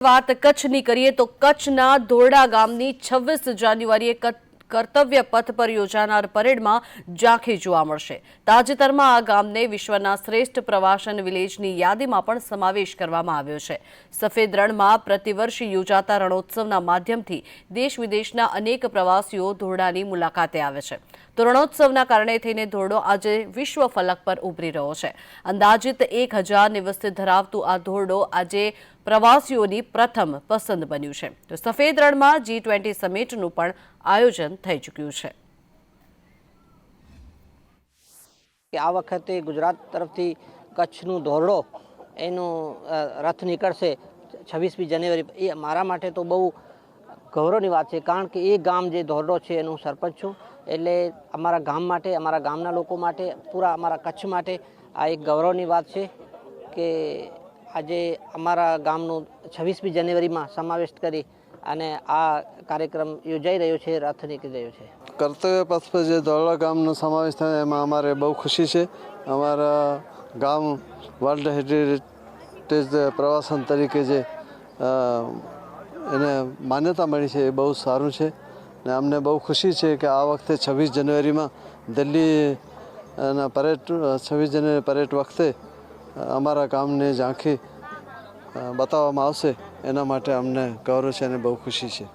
વાત કચ્છની કરીએ તો કચ્છના ધોરડા ગામની છવ્વીસ જાન્યુઆરીએ કર્તવ્ય પથ પર યોજાનાર પરેડમાં ઝાંખી જોવા મળશે. તાજેતરમાં આ ગામને વિશ્વના શ્રેષ્ઠ પ્રવાસન વિલેજની યાદીમાં પણ સમાવેશ કરવામાં આવ્યો છે. સફેદ રણમાં પ્રતિવર્ષ યોજાતા રણોત્સવના માધ્યમથી દેશ વિદેશના અનેક પ્રવાસીઓ ધોરડાની મુલાકાતે આવે છે. તો રણોત્સવના કારણે થઈને ધોરડો આજે વિશ્વ ફલક પર ઉભરી રહ્યો છે. અંદાજિત એક હજાર વસ્તી ધરાવતું આ ધોરડો આજે પ્રવાસીઓની પ્રથમ પસંદ બન્યું છે. તો સફેદ રણમાં જી ટ્વેન્ટી સમિટનું પણ આયોજન થઈ ચૂક્યું છે. આ વખતે ગુજરાત તરફથી કચ્છનું ધોરડો એનું રથ નીકળશે છવ્વીસમી જાન્યુઆરી. એ મારા માટે તો બહુ ગૌરવની વાત છે, કારણ કે એ ગામ જે ધોરડો છે એનું સરપંચ છું. એટલે અમારા ગામ માટે, અમારા ગામના લોકો માટે, પૂરા અમારા કચ્છ માટે આ એક ગૌરવની વાત છે કે આજે અમારા ગામનું છવ્વીસમી જાન્યુઆરીમાં સમાવેશ કરી અને આ કાર્યક્રમ યોજાઈ રહ્યો છે, રથ નીકળી રહ્યો છે. કર્તવ્ય પથ જે ધોળા ગામનો સમાવેશ થાય, એમાં અમારે બહુ ખુશી છે. અમારા ગામ વર્લ્ડ હેરિટેજ પ્રવાસન તરીકે જે એને માન્યતા મળી છે એ બહુ સારું છે. ને અમને બહુ ખુશી છે કે આ વખતે છવ્વીસ જાન્યુઆરીમાં દિલ્હી પરેડ, છવ્વીસ જાન્યુઆરી પરેડ વખતે અમારા કામને ઝાંખી બતાવવામાં આવશે. એના માટે અમને ગૌરવ છે અને બહુ ખુશી છે.